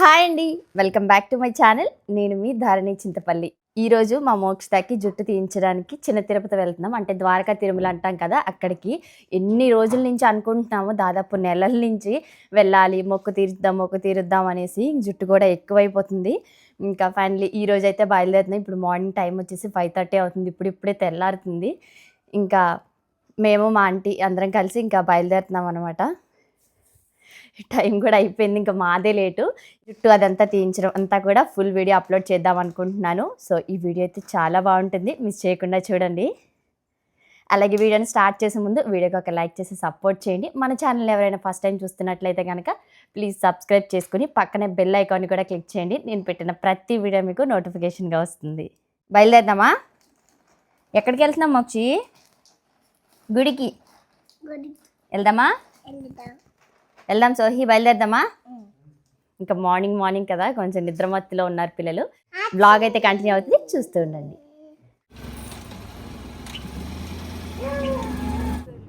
Hi అండి. Welcome back to my channel. నేను మీ ధారణి చింతపల్లి. ఈరోజు మా మోక్షతకి జుట్టు తీయించడానికి చిన్న తిరుపతి వెళ్తున్నాం. అంటే ద్వారకా తిరుమల అంటాం కదా అక్కడికి ఎన్ని రోజుల నుంచి అనుకుంటున్నామో దాదాపు నెలల నుంచి వెళ్ళాలి. మొక్కు తీరుద్దాం మొక్కు తీరుద్దాం అనేసి జుట్టు కూడా ఎక్కువైపోతుంది. ఇంకా ఫైనలీ ఈ రోజు అయితే బయలుదేరుతున్నాం. ఇప్పుడు మార్నింగ్ టైం వచ్చేసి ఫైవ్ థర్టీ అవుతుంది. ఇప్పుడు ఇప్పుడే తెల్లారుతుంది. ఇంకా మేము మా ఆంటీ అందరం కలిసి ఇంకా బయలుదేరుతున్నాం అనమాట టైం కూడా అయిపోయింది ఇంకా మాదే లేటు. జుట్టు అదంతా తీయించడం అంతా కూడా ఫుల్ వీడియో అప్లోడ్ చేద్దాం అనుకుంటున్నాను. సో ఈ వీడియో అయితే చాలా బాగుంటుంది. మిస్ చేయకుండా చూడండి. అలాగే వీడియోని స్టార్ట్ చేసే ముందు వీడియోకి ఒక లైక్ చేసి సపోర్ట్ చేయండి. మన ఛానల్ ఎవరైనా ఫస్ట్ టైం చూస్తున్నట్లయితే కనుక ప్లీజ్ సబ్స్క్రైబ్ చేసుకుని పక్కనే బెల్ ఐకాన్ కూడా క్లిక్ చేయండి. నేను పెట్టిన ప్రతి వీడియో మీకు నోటిఫికేషన్గా వస్తుంది. బయలుదేరదామా? ఎక్కడికి వెళ్తున్నాం మోక్షి? గుడికి. వెళ్దామా? వెళ్దాం సోహి బయలుదేరదామా? ఇంకా మార్నింగ్ మార్నింగ్ కదా కొంచెం నిద్రమత్తులో ఉన్నారు పిల్లలు. బ్లాగ్ అయితే కంటిన్యూ అవుతుంది చూస్తూ ఉండండి.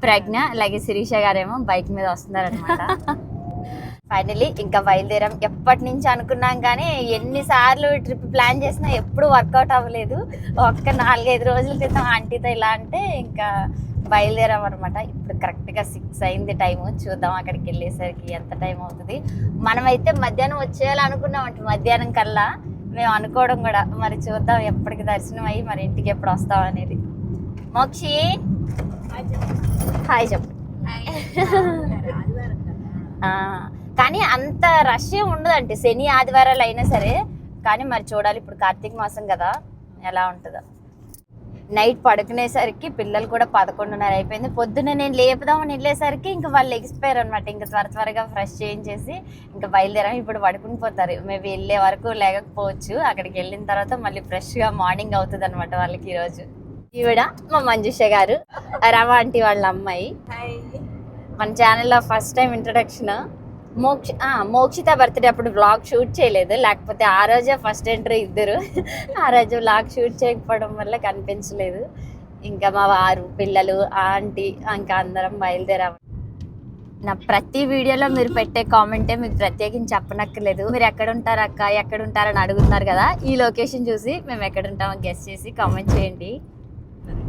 ప్రజ్ఞ అలాగే శిరీష గారేమో బైక్ మీద వస్తున్నారనమాట ఫైనలీ ఇంకా బయలుదేరాం. ఎప్పటి నుంచి అనుకున్నాం కానీ ఎన్నిసార్లు ట్రిప్ ప్లాన్ చేసినా ఎప్పుడు వర్కౌట్ అవ్వలేదు. ఒక్క నాలుగైదు రోజుల క్రితం ఆంటీతో ఇలా అంటే ఇంకా బయలుదేరాం అనమాట ఇప్పుడు కరెక్ట్గా సిక్స్ అయింది టైము చూద్దాం అక్కడికి వెళ్ళేసరికి ఎంత టైం అవుతుంది. మనమైతే మధ్యాహ్నం వచ్చేయాలి అనుకున్నాం అంటే మధ్యాహ్నం కల్లా మేము అనుకోవడం కూడా మరి చూద్దాం ఎప్పటికి దర్శనం అయ్యి మరి ఇంటికి ఎప్పుడు వస్తాం అనేది. మోక్షి! హాయ్ చెప్పు. కానీ అంత రష్ ఏం ఉండదు అంటే శని ఆదివారాలు అయినా సరే. కానీ మరి చూడాలి. ఇప్పుడు కార్తీక మాసం కదా. ఎలా ఉంటుందో. నైట్ పడుకునేసరికి పిల్లలు కూడా పదకొండున్నర అయిపోయింది. పొద్దున్న నేను లేపుదామని వెళ్ళేసరికి ఇంకా వాళ్ళు ఎగిసిపోయారు అనమాట ఇంకా త్వర త్వరగా ఫ్రెష్ చేయించేసి ఇంకా బయలుదేరాం ఇప్పుడు పడుకుని పోతారు. మేము వెళ్ళే వరకు లేకపోవచ్చు. అక్కడికి వెళ్ళిన తర్వాత మళ్ళీ ఫ్రెష్గా మార్నింగ్ అవుతుంది అనమాట వాళ్ళకి ఈరోజు ఈవిడ మా మంజుష గారు. రమ ఆంటీ వాళ్ళ అమ్మాయి. మన ఛానల్లో ఫస్ట్ టైం ఇంట్రడక్షన్ మోక్ష ఆ, మోక్షిత బర్త్డే అప్పుడు వ్లాగ్ షూట్ చేయలేదు. లేకపోతే ఆ రోజే ఫస్ట్ ఎంట్రీ ఇద్దరు. ఆ రోజు వ్లాగ్ షూట్ చేయకపోవడం వల్ల కనిపించలేదు. ఇంకా మా వారు పిల్లలు ఆంటీ ఇంకా అందరం బయలుదేరాము నా ప్రతి వీడియోలో మీరు పెట్టే కామెంటే మీకు ప్రత్యేకించి చెప్పనక్కర్లేదు. మీరు ఎక్కడ ఉంటారు అక్క? ఎక్కడ ఉంటారని అడుగుతున్నారు కదా? ఈ లొకేషన్ చూసి మేము ఎక్కడ ఉంటామో గెస్ట్ చేసి కామెంట్ చేయండి.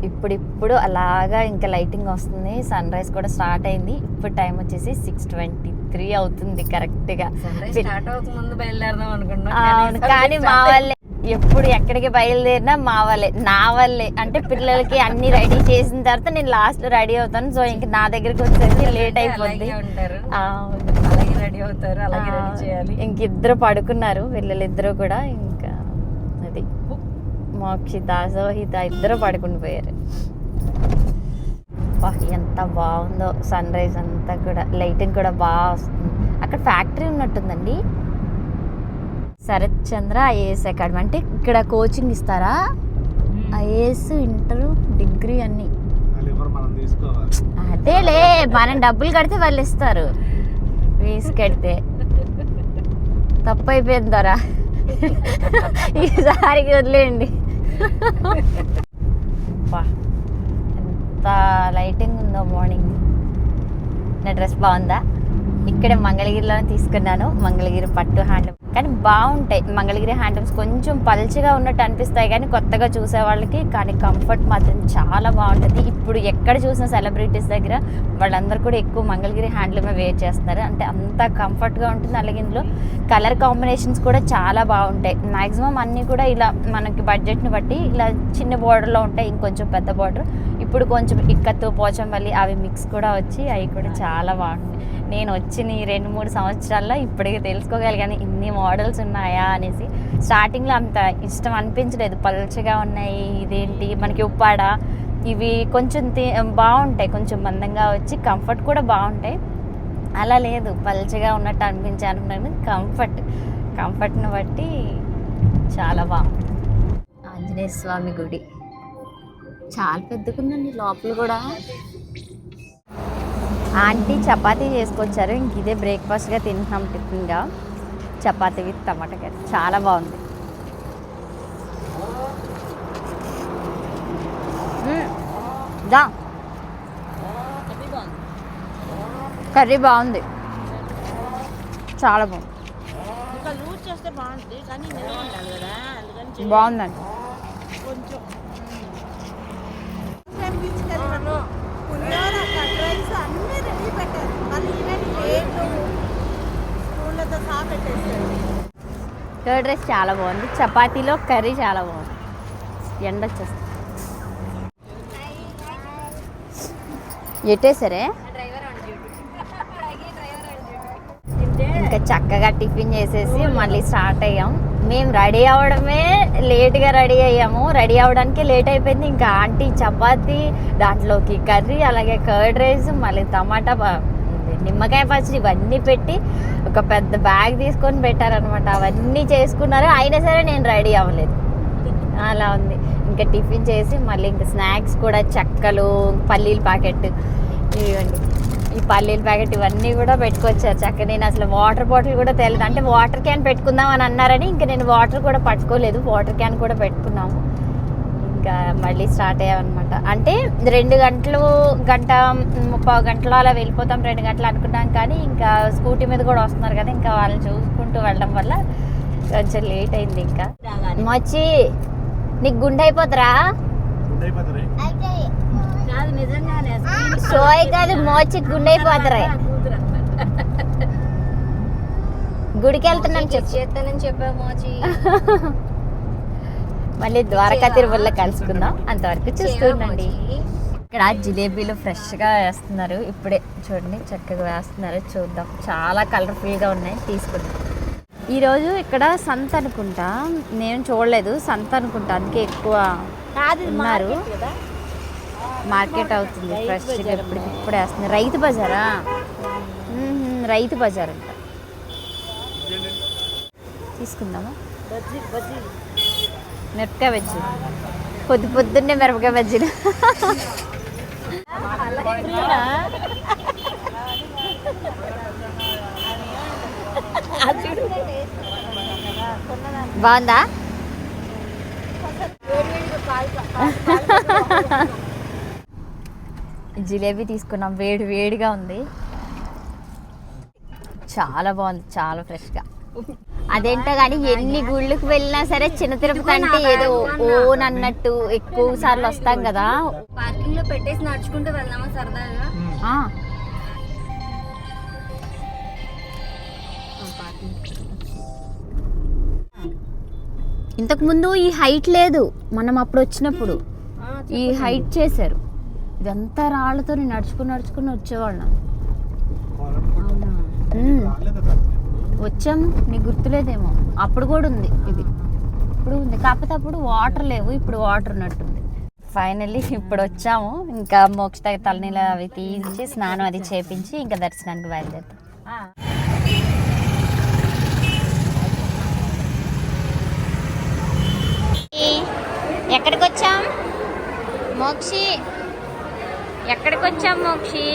ఇప్పుడిప్పుడు అలాగా ఇంకా లైటింగ్ వస్తుంది. సన్ రైజ్ కూడా స్టార్ట్ అయింది. ఇప్పుడు టైం వచ్చేసి సిక్స్ ట్వంటీ త్రీ అవుతుంది బయలుదేరదాం అనుకున్నా అవును కానీ మా వాళ్ళే ఎప్పుడు ఎక్కడికి బయలుదేరినా మా వాళ్ళే నా వాళ్ళే అంటే పిల్లలకి అన్ని రెడీ చేసిన తర్వాత నేను లాస్ట్ రెడీ అవుతాను. సో ఇంక నా దగ్గరికి వచ్చేసి లేట్ అయిపోద్ది. అలాగే రెడీ అవుతారు అలాగే రెడీ చేయాలి. ఇంక ఇద్దరు పడుకున్నారు పిల్లలిద్దరు కూడా. ఇంకా అది. మోక్షిత సోహిత ఇద్దరు పడుకుని పోయారు. ఎంత బాగుందో సన్ రైజ్ అంతా కూడా. లైటింగ్ కూడా బాగా వస్తుంది. అక్కడ factory ఉన్నట్టుందండి. Sarath Chandra IAS academy. అంటే ఇక్కడ కోచింగ్ ఇస్తారా? ఐఏఎస్ ఇంటర్ డిగ్రీ అన్ని. అదేలే మనం డబ్బులు కడితే వాళ్ళు ఇస్తారు. ఫీజు కడితే. తప్పు అయిపోయింది దొరా ఈసారికి వదిలేయండి. ఎంత లైటింగ్ ఉందో మార్నింగ్ నా డ్రెస్ బాగుందా? ఇక్కడే మంగళగిరిలోనే తీసుకున్నాను. మంగళగిరి పట్టు హ్యాండ్లూమ్. కానీ బాగుంటాయి. మంగళగిరి హ్యాండ్లూమ్స్ కొంచెం పల్చగా ఉన్నట్టు అనిపిస్తాయి కానీ కొత్తగా చూసే వాళ్ళకి కానీ కంఫర్ట్ మాత్రం చాలా బాగుంటుంది. ఇప్పుడు ఎక్కడ చూసిన సెలబ్రిటీస్ దగ్గర వాళ్ళందరూ కూడా ఎక్కువ మంగళగిరి హ్యాండ్లూమే వేర్ చేస్తున్నారు. అంటే అంత కంఫర్ట్గా ఉంటుంది. అలాగే ఇందులో కలర్ కాంబినేషన్స్ కూడా చాలా బాగుంటాయి. మ్యాక్సిమం అన్నీ కూడా ఇలా మనకి బడ్జెట్ని బట్టి ఇలా చిన్న బార్డర్లో ఉంటాయి. ఇంకొంచెం పెద్ద బార్డర్. ఇప్పుడు కొంచెం ఇక్కత్తు పోచంపల్లి అవి మిక్స్ కూడా వచ్చి అవి కూడా చాలా బాగుంటాయి. నేను వచ్చిన ఈ రెండు మూడు సంవత్సరాల్లో ఇప్పటికే తెలుసుకోగలిగాను ఇన్ని మోడల్స్ ఉన్నాయా అనేసి స్టార్టింగ్లో అంత ఇష్టం అనిపించలేదు. పల్చగా ఉన్నాయి ఇదేంటి మనకి ఉప్పాడ ఇవి కొంచెం తి- బాగుంటాయి. కొంచెం మందంగా వచ్చి కంఫర్ట్ కూడా బాగుంటాయి. అలా లేదు. పల్చగా ఉన్నట్టు అనిపించే అనుకున్నాను కంఫర్ట్ కంఫర్ట్ని బట్టి చాలా బాగుంది ఆంజనేయ స్వామి గుడి. చాలా పెద్దగుందండి లోపల కూడా. ఆంటీ చపాతీ చేసుకొచ్చారు ఇంక ఇదే బ్రేక్ఫాస్ట్గా తింటున్నాం టిఫిన్గా. చపాతీ విత్ టమాటా కర్రీ చాలా బాగుంది. దా. కర్రీ బాగుంది. చాలా బాగుంది. ఇంకా లూజ్ చేస్తే బాగుంటుంది కానీ నిల్వ ఉండాలి కదా అందుకని చేయాలి. బాగుందండి కొంచెం తీసుకెళ్ళాను పులిహోర కట్ రైస్ అన్నీ రెడీ పెట్టారు మళ్ళీ ఈవెన్ ప్లేట్లు స్పూన్లతో సహా పెట్టేస్తారు కర్డ్ రైస్ చాలా బాగుంది. చపాతీలో కర్రీ చాలా బాగుంది. ఎండ వచ్చేస్తుంది ఎట్టేసరే ఇంకా చక్కగా టిఫిన్ చేసేసి మళ్ళీ స్టార్ట్ అయ్యాం. మేము రెడీ అవ్వడమే లేట్గా రెడీ అయ్యాము. రెడీ అవడానికి లేట్ అయిపోయింది. ఇంకా ఆంటీ చపాతి దాంట్లోకి కర్రీ అలాగే కర్డ్ రైస్ మళ్ళీ టమాటా నిమ్మకాయ పచ్చడి ఇవన్నీ పెట్టి ఒక పెద్ద బ్యాగ్ తీసుకొని పెట్టారనమాట అవన్నీ చేసుకున్నారు. అయినా సరే నేను రెడీ అవ్వలేదు. అలా ఉంది. ఇంకా టిఫిన్ చేసి మళ్ళీ ఇంకా స్నాక్స్ కూడా చెక్కలు పల్లీల ప్యాకెట్ ఇవ్వండి. ఈ పల్లీల ప్యాకెట్ ఇవన్నీ కూడా పెట్టుకొచ్చారు. చక్క నేను అసలు వాటర్ బాటిల్ కూడా తెలియదు అంటే వాటర్ క్యాన్ పెట్టుకుందాం అని అన్నారని ఇంకా నేను వాటర్ కూడా పట్టుకోలేదు. వాటర్ క్యాన్ కూడా పెట్టుకున్నాము. ఇంకా మళ్ళీ స్టార్ట్ అయ్యామన్నమాట. అంటే రెండు గంటలు గంట ముప్పై గంటలు అలా వెళ్ళిపోతాం రెండు గంటలు అనుకున్నాం కానీ ఇంకా స్కూటీ మీద కూడా వస్తున్నారు కదా ఇంకా వాళ్ళని చూసుకుంటూ వెళ్ళడం వల్ల కొంచెం లేట్ అయింది ఇంకా. మచ్చి నీకు గుండె అయిపోతురా? కాదు నిజంగానే. సోయ్ కాదు మోచి గుండె అయిపోతురా గుడికి వెళ్తున్నాను చెప్పు. చేస్తానని చెప్పా మోచి. మళ్ళీ ద్వారకా తిరుమలలో కలుసుకుందాం. అంతవరకు చూస్తుండండి ఇక్కడ జిలేబీలు ఫ్రెష్గా వేస్తున్నారు. ఇప్పుడే చూడండి చక్కగా వేస్తున్నారు. చూద్దాం. చాలా కలర్ఫుల్గా ఉన్నాయి. తీసుకుందాం. ఈరోజు ఇక్కడ సంత అనుకుంటా. నేను చూడలేదు. సంత అనుకుంటా. అందుకే ఎక్కువ ఉన్నారు. మార్కెట్ అవుతుంది. ఫ్రెష్గా ఇప్పుడు ఇప్పుడు వేస్తుంది రైతు బజారా? రైతు బజార్ అంట. తీసుకుందామా? మిరపకాయ బజ్జీ. పొద్దు పొద్దున్నే మిరపకాయ బజ్జీలు బాగుందా? జిలేబీ తీసుకున్నాం. వేడి వేడిగా ఉంది. చాలా బాగుంది. చాలా ఫ్రెష్గా అదేంటో కానీ ఎన్ని గుళ్ళకి వెళ్ళినా సరే చిన్న తిరుపతి అంటే ఏదో ఓన్ అన్నట్టు ఎక్కువ సార్లు వస్తాం కదా. పార్కింగ్లో పెట్టేసి నడుచుకుంటూ వెళ్దామా సరదాగా? ఇంతకు ముందు ఈ హైట్ లేదు. మనం అప్పుడు వచ్చినప్పుడు. ఈ హైట్ చేశారు. ఇదంతా రాళ్ళతో నడుచుకుని నడుచుకుని వచ్చేవాళ్ళం. వచ్చాం నీకు గుర్తులేదేమో. అప్పుడు కూడా ఉంది ఇది. ఇప్పుడు ఉంది. కాకపోతే అప్పుడు వాటర్ లేవు ఇప్పుడు వాటర్ ఉన్నట్టుంది. ఫైనల్లీ ఇప్పుడు వచ్చాము. ఇంకా మోక్ష తలనీళ్ళు అవి తీసి స్నానం అది చేపించి ఇంకా దర్శనానికి బయలుదేరుతాం. ఎక్కడికి వచ్చాం మోక్షి. ఎక్కడికి వచ్చాం మోక్షి?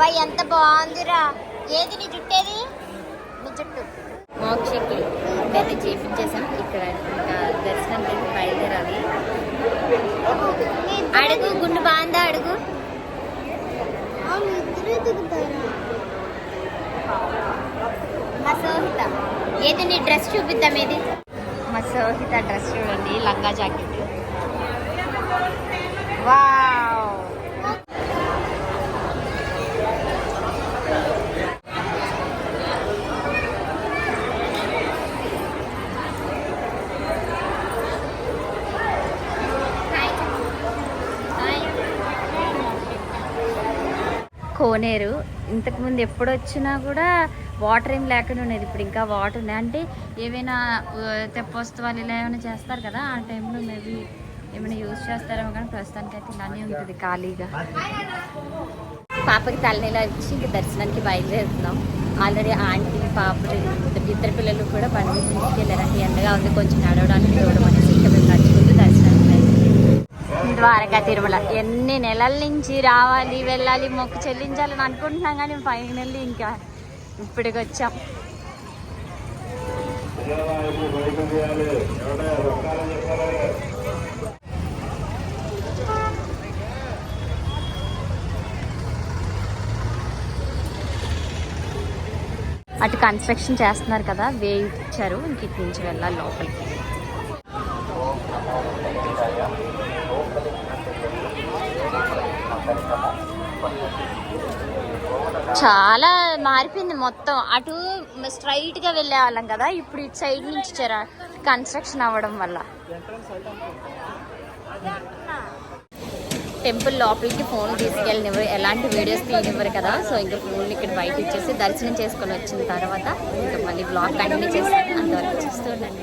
అబ్బాయి ఎంత బాగుందిరా? ఏది నీ జుట్టేది? నీ జుట్టు. మోక్షకి అయితే చేపించేసాం ఇక్కడ ఇంకా దర్శనం బయలుదేరాలి. అడుగు గుండు బాగుందా? అడుగు. మా సోహిత ఏది నీ డ్రెస్ చూపిద్దాం ఏది? మా సోహిత డ్రెస్ చూడండి లంగా జాకెట్. వావ్! కోనేరు. ఇంతకుముందు ఎప్పుడు వచ్చినా కూడా వాటర్ ఏం లేకుండా ఉండేది. ఇప్పుడు ఇంకా వాటర్ ఉంది అంటే ఏవైనా ఆ, తెప్పోత్సవాలు ఇలా ఏమైనా చేస్తారు కదా ఆ టైంలో మేబీ ఏమైనా యూజ్ చేస్తారేమో కానీ ప్రస్తుతానికి అయితే ఇలానే ఉంటుంది ఖాళీగా. పాపకి తలనీలా ఇచ్చి ఇంక దర్శనానికి బయలుదేరుతున్నాం. ఆల్రెడీ ఆంటీ పాప ఇద్దరు పిల్లలు కూడా బండి తీసుకెళ్ళారు అంటే ఎండగా ఉంది. కొంచెం నడవడానికి చూడమని అనేసి ఇంకా మేము నడుచుకుంటూ దర్శనానికి బయలుదేరాం ద్వారకా తిరుమల. ఎన్ని నెలల నుంచి రావాలి వెళ్ళాలి మొక్కు చెల్లించాలని అనుకుంటున్నాం కానీ ఫైనల్లీ ఇంకా ఇప్పటికి వచ్చాం అటు కన్స్ట్రక్షన్ చేస్తున్నారు కదా వే ఇచ్చారు. ఇంక ఇటు నుంచి వెళ్ళాలి లోపలికి. చాలా మారిపోయింది మొత్తం. అటు స్ట్రైట్గా వెళ్ళే వాళ్ళం కదా ఇప్పుడు ఇటు సైడ్ నుంచి ఇచ్చారు కన్స్ట్రక్షన్ అవ్వడం వల్ల. టెంపుల్ లోపలికి ఫోన్ తీసుకెళ్ళనివ్వరు ఎలాంటి వీడియోస్ తీయనివ్వరు కదా. సో ఇంకా ఫోన్ ఇక్కడ బయట ఇచ్చేసి దర్శనం చేసుకొని వచ్చిన తర్వాత ఇంకా మళ్ళీ బ్లాగ్ కంటిన్యూ చేసి అంతవరకు చూస్తూ ఉండండి.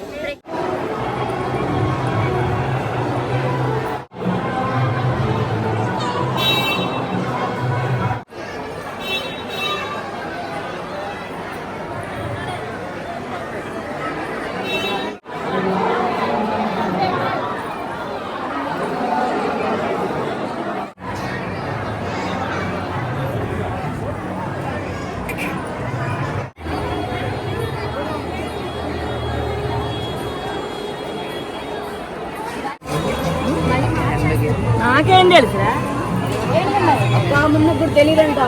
తెలియదంట.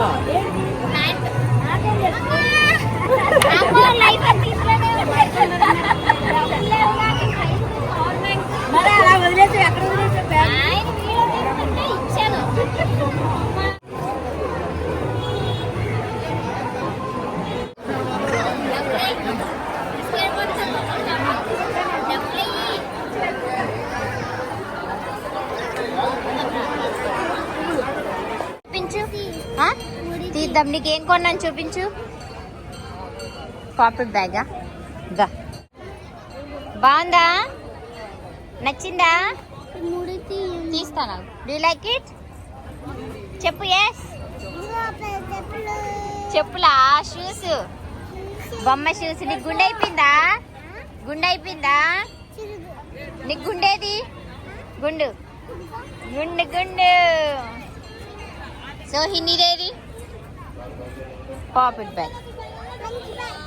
నీకు ఏం కొన్నాను చూపించు. పాపడ్ బ్యాగా దా. బాగుందా? నచ్చిందా? తీస్తాను. డూ లైక్ ఇట్ చెప్పు ఎస్ చెప్పులా? షూస్ బొమ్మ షూస్ నీకు గుండె అయిపోయిందా? గుండె అయిపోయిందా? నీకు గుండేది? గుండు. గుండు గుండు. సో హిందీదేది పాపిడ్ బ్యాగ్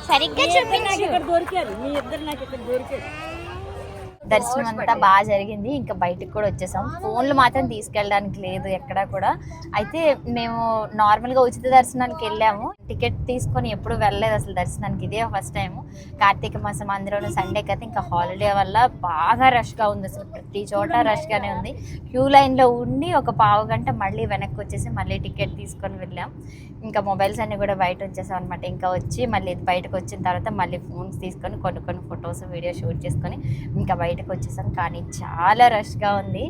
సరిగ్గా చూపించు ఇక్కడ దొరికారు? మీ ఇద్దరు నాకు ఇక్కడ దొరికారు? దర్శనం అంతా బాగా జరిగింది. ఇంకా బయటకు కూడా వచ్చేసాం. ఫోన్లు మాత్రం తీసుకెళ్ళడానికి లేదు ఎక్కడా కూడా. అయితే మేము నార్మల్గా ఉచిత దర్శనానికి వెళ్ళాము. టికెట్ తీసుకొని ఎప్పుడు వెళ్ళలేదు అసలు దర్శనానికి. ఇదే ఫస్ట్ టైం కార్తీక మాసం అందులోనూ సండే కదా ఇంకా హాలిడే వల్ల బాగా రష్గా ఉంది అసలు. ప్రతి చోట రష్గానే ఉంది. క్యూ లైన్లో ఉండి ఒక పావు గంట మళ్ళీ వెనక్కి వచ్చేసి మళ్ళీ టికెట్ తీసుకొని వెళ్ళాం. ఇంకా మొబైల్స్ అన్ని కూడా బయట వచ్చేసాం అనమాట ఇంకా వచ్చి మళ్ళీ బయటకు వచ్చిన తర్వాత మళ్ళీ ఫోన్స్ తీసుకొని కొన్ని కొన్ని ఫొటోస్ వీడియో షూట్ చేసుకొని ఇంకా బయటకు వచ్చేసాం కానీ చాలా రష్గా ఉంది.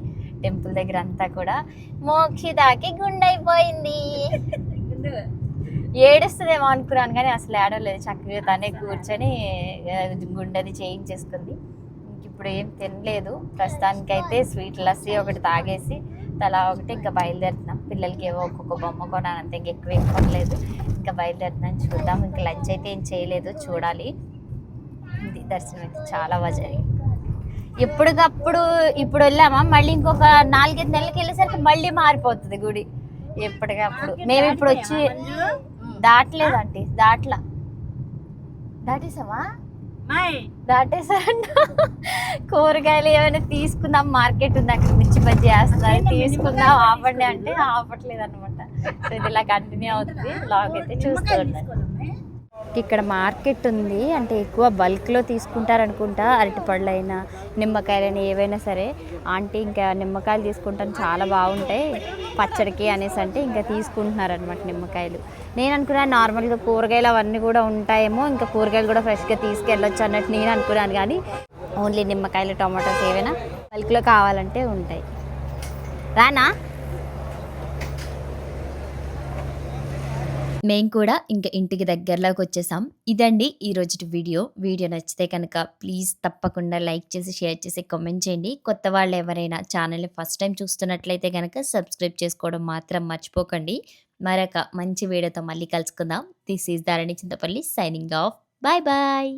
టెంపుల్ దగ్గర అంతా కూడా మోక్షిదాకి గుండె అయిపోయింది ఏడుస్తుందేమో అనుకున్నాను కానీ అసలు ఏడలేదు చక్కగా తనే కూర్చొని గుండెది చేయించేసుకుంది. ఇంక ఇప్పుడు ఏం తినలేదు. ప్రస్తుతానికైతే స్వీట్ లస్సీ ఒకటి తాగేసి తలా ఒకటి ఇంకా బయలుదేరుతున్నాం. పిల్లలకి ఏవో ఒక్కొక్క బొమ్మ కొనాను అంతే ఇంక ఎక్కువ ఇవ్వలేదు ఇంకా బయలుదేరుతున్నాం. చూద్దాం. ఇంకా లంచ్ అయితే ఏం చేయలేదు. చూడాలి. దర్శనం అయితే చాలా బాగా జరిగింది. ఎప్పటికప్పుడు ఇప్పుడు వెళ్ళామా? మళ్ళీ ఇంకొక నాలుగైదు నెలలకి వెళ్ళేసరికి మళ్ళీ మారిపోతుంది గుడి. ఎప్పటికప్పుడు. మేము ఇప్పుడు వచ్చి దాటలేదు ఆంటీ దాట్లా. దాటేసామా మాయ్. దాటేసారంట. కూరగాయలు ఏమైనా తీసుకుందాం మార్కెట్ ఉంది అక్కడ మిర్చి బజ్జీ వేస్తున్నారు తీసుకుందాం ఆపండి అంటే ఆపట్లేదు అనమాట సో ఇది ఇలా కంటిన్యూ అవుతుంది. లాగ్ అయితే చూస్తూ ఇక్కడ మార్కెట్ ఉంది. అంటే ఎక్కువ బల్క్లో తీసుకుంటారనుకుంటా అరటిపళ్ళైనా నిమ్మకాయలైనా ఏవైనా సరే. ఆంటీ ఇంకా నిమ్మకాయలు తీసుకుంటాను చాలా బాగుంటాయి. పచ్చడికి అనేసి అంటే ఇంకా తీసుకుంటున్నారనమాట నిమ్మకాయలు. నేను అనుకున్నాను నార్మల్గా కూరగాయలు అవన్నీ కూడా ఉంటాయేమో ఇంకా కూరగాయలు కూడా ఫ్రెష్గా తీసుకెళ్ళొచ్చు అన్నట్టు నేను అనుకున్నాను. కానీ ఓన్లీ నిమ్మకాయలు టమాటోస్ ఏవైనా బల్క్లో కావాలంటే ఉంటాయి. రానా? మేము కూడా ఇంకా ఇంటికి దగ్గరలోకి వచ్చేసాం ఇదండి ఈ రోజు వీడియో. వీడియో నచ్చితే కనుక ప్లీజ్ తప్పకుండా లైక్ చేసి షేర్ చేసి కామెంట్ చేయండి. కొత్త వాళ్ళు ఎవరైనా ఛానల్ని ఫస్ట్ టైం చూస్తున్నట్లయితే కనుక సబ్స్క్రైబ్ చేసుకోవడం మాత్రం మర్చిపోకండి. మరొక మంచి వీడియోతో మళ్ళీ కలుసుకుందాం. This is Dharani Chintapalli signing off. Bye bye!